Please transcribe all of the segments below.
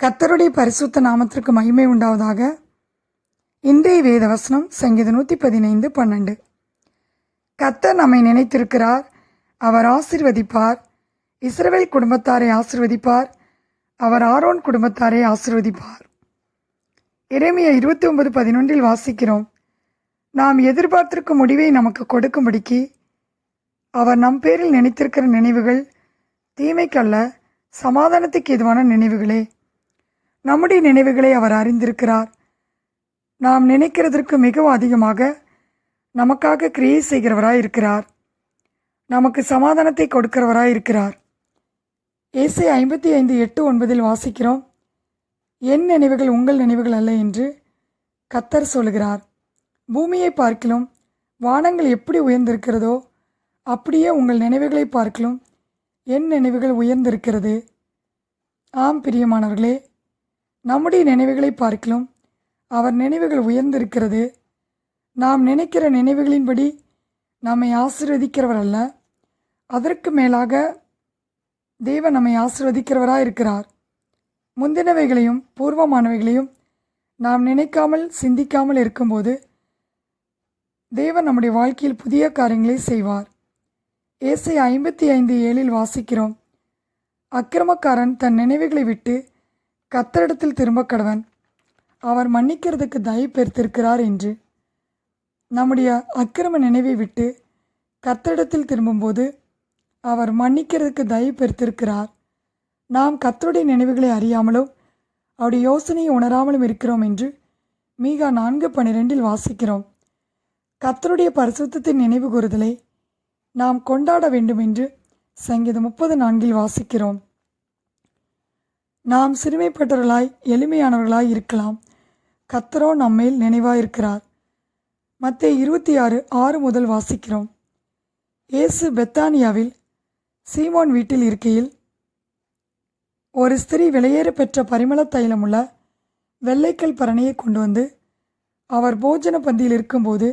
கத்தருடைய பரிசுத்த நாமத்திற்கு மகிமை உண்டாவதாக. இன்றைய வேத வசனம் சங்கீதம் நூற்றி பதினைந்து பன்னெண்டு. கத்தர் நம்மை நினைத்திருக்கிறார் அவர் ஆசிர்வதிப்பார். இஸ்ரவேல் குடும்பத்தாரை ஆசிர்வதிப்பார் அவர் ஆரோன் குடும்பத்தாரை ஆசிர்வதிப்பார். இறைமைய இருபத்தி ஒன்பது பதினொன்றில் வாசிக்கிறோம். நாம் எதிர்பார்த்திருக்கும் முடிவை நமக்கு கொடுக்கும்படிக்கு அவர் நம் பேரில் நினைத்திருக்கிற நினைவுகள் தீமைக்கல்ல சமாதானத்துக்கு எதுவான நினைவுகளே. நம்முடைய நினைவுகளை அவர் அறிந்திருக்கிறார். நாம் நினைக்கிறதற்கு மிகவும் அதிகமாக நமக்காக கிரியேட் செய்கிறவராய் இருக்கிறார். நமக்கு சமாதானத்தை கொடுக்கிறவராய் இருக்கிறார். ஏசை ஐம்பத்தி ஐந்து எட்டு ஒன்பதில் வாசிக்கிறோம். என் நினைவுகள் உங்கள் நினைவுகள் அல்ல என்று கத்தர் சொல்கிறார் பூமியை பார்க்கிலும் வானங்கள் எப்படி உயர்ந்திருக்கிறதோ அப்படியே உங்கள் நினைவுகளை பார்க்கிலும் என் நினைவுகள் உயர்ந்திருக்கிறது. ஆம் பிரியமானவர்களே நம்முடைய நினைவுகளை பார்க்கலாம் அவர் நினைவுகள் உயர்ந்திருக்கிறது. நாம் நினைக்கிற நினைவுகளின்படி நம்மை ஆசிர்வதிக்கிறவர் அல்ல அதற்கு மேலாக தேவன் நம்மை ஆசிர்வதிக்கிறவராக இருக்கிறார் முந்தினவைகளையும் பூர்வமானவைகளையும் நாம் நினைக்காமல் சிந்திக்காமல் இருக்கும்போது தேவன் நம்முடைய வாழ்க்கையில் புதிய காரியங்களை செய்வார். ஏசை ஐம்பத்தி ஐந்து ஏழில் வாசிக்கிறோம். அக்கிரமக்காரன் தன் நினைவுகளை விட்டு கத்தரிடத்தில் திரும்ப கடவன். அவர் மன்னிக்கிறதுக்கு தயை பெருத்திருக்கிறார் என்று. நம்முடைய அக்கிரம நினைவை விட்டு கத்தரிடத்தில் திரும்பும்போது அவர் மன்னிக்கிறதுக்கு தயை பெருத்திருக்கிறார் நாம் கத்தருடைய நினைவுகளை அறியாமலும் அவருடைய யோசனையை உணராமலும் இருக்கிறோம் என்று மீகா நான்கு பன்னிரெண்டில் வாசிக்கிறோம். கத்தருடைய பரிசுத்தத்தின் நினைவு கூறுதலை நாம் கொண்டாட வேண்டும் என்று சங்கீதம் முப்பது நான்கில் வாசிக்கிறோம். நாம் சிறுமைப்பட்டவர்களாய் எளிமையானவர்களாய் இருக்கலாம். கத்தரோ நம்மேல் நினைவாயிருக்கிறார். மத்திய இருபத்தி ஆறு ஆறு முதல் வாசிக்கிறோம். இயேசு பெத்தானியாவில் சீமோன் வீட்டில் இருக்கையில் ஒரு ஸ்திரீ வெளியேற பெற்ற பரிமள தைலமுள்ள வெள்ளைக்கல் பரணியை கொண்டு வந்து அவர் போஜன பந்தியில் இருக்கும்போது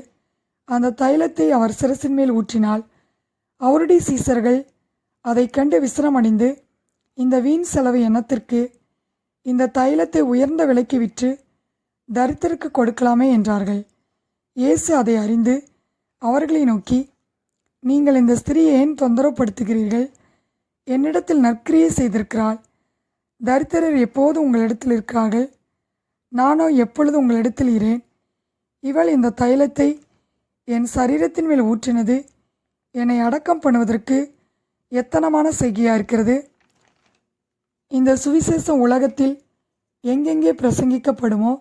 அந்த தைலத்தை அவர் சிரசின் மேல் ஊற்றினால் அவருடைய சீசர்கள் அதை கண்டு விசிரமடைந்து இந்த வீண் செலவு எண்ணத்திற்கு இந்த தைலத்தை உயர்ந்த விலைக்கு விற்று தரித்திற்கு கொடுக்கலாமே என்றார்கள். இயேசு அதை அறிந்து அவர்களை நோக்கி நீங்கள் இந்த ஸ்திரீயை ஏன் தொந்தரவுப்படுத்துகிறீர்கள் என்னிடத்தில் நற்கிரியை செய்திருக்கிறாள். தரித்திரர் எப்போது உங்களிடத்தில் இருக்கிறார்கள்? நானோ எப்பொழுது உங்களிடத்தில் இரேன் இவள் இந்த தைலத்தை என் சரீரத்தின் மேல் ஊற்றினது. என்னை அடக்கம் பண்ணுவதற்கு எத்தனமான செய்கையாக இருக்கிறது? இந்த சுவிசேஷம் உலகத்தில் எங்கெங்கே பிரசங்கிக்கப்படுமோ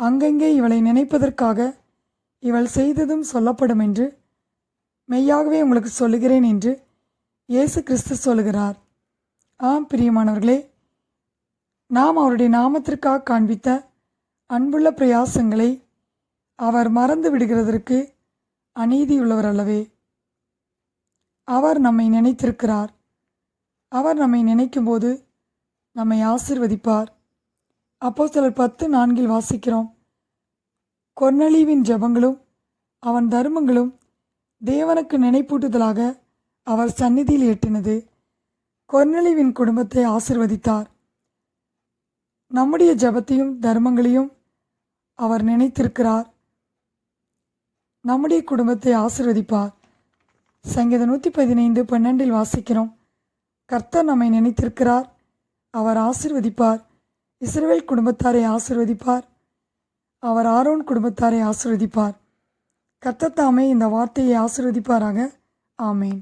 அங்கங்கே இவளை நினைப்பதற்காக இவள் செய்ததும் சொல்லப்படும் என்று மெய்யாகவே உங்களுக்கு சொல்லுகிறேன் என்று இயேசு கிறிஸ்து சொல்லுகிறார். ஆம் பிரியமானவர்களே நாம் அவருடைய நாமத்திற்காக காண்பித்த அன்புள்ள பிரயாசங்களை அவர் மறந்து விடுகிறதற்கு அநீதியுள்ளவர் அல்லவே. அவர் நம்மை நினைத்திருக்கிறார். அவர் நம்மை நினைக்கும்போது நம்மை ஆசிர்வதிப்பார். அப்போ சிலர் பத்து நான்கில் வாசிக்கிறோம். கொர்னலீவின் ஜெபங்களும் அவன் தர்மங்களும் தேவனுக்கு நினைப்பூட்டுதலாக அவர் சந்நிதியில் எட்டினது கொர்னலீவின் குடும்பத்தை ஆசிர்வதித்தார். நம்முடைய ஜெபத்தையும் தர்மங்களையும் அவர் நினைத்திருக்கிறார். நம்முடைய குடும்பத்தை ஆசிர்வதிப்பார். சங்கீத நூற்றி பதினைந்து பன்னெண்டில் வாசிக்கிறோம். கர்த்தர் நம்மை நினைத்திருக்கிறார். அவர் ஆசிர்வதிப்பார். இஸ்ரேல் குடும்பத்தாரை ஆசிர்வதிப்பார். அவர் ஆரோன் குடும்பத்தாரை ஆசிர்வதிப்பார். கத்தத்தாமே இந்த வார்த்தையை ஆசிர்வதிப்பாராக. ஆமேன்.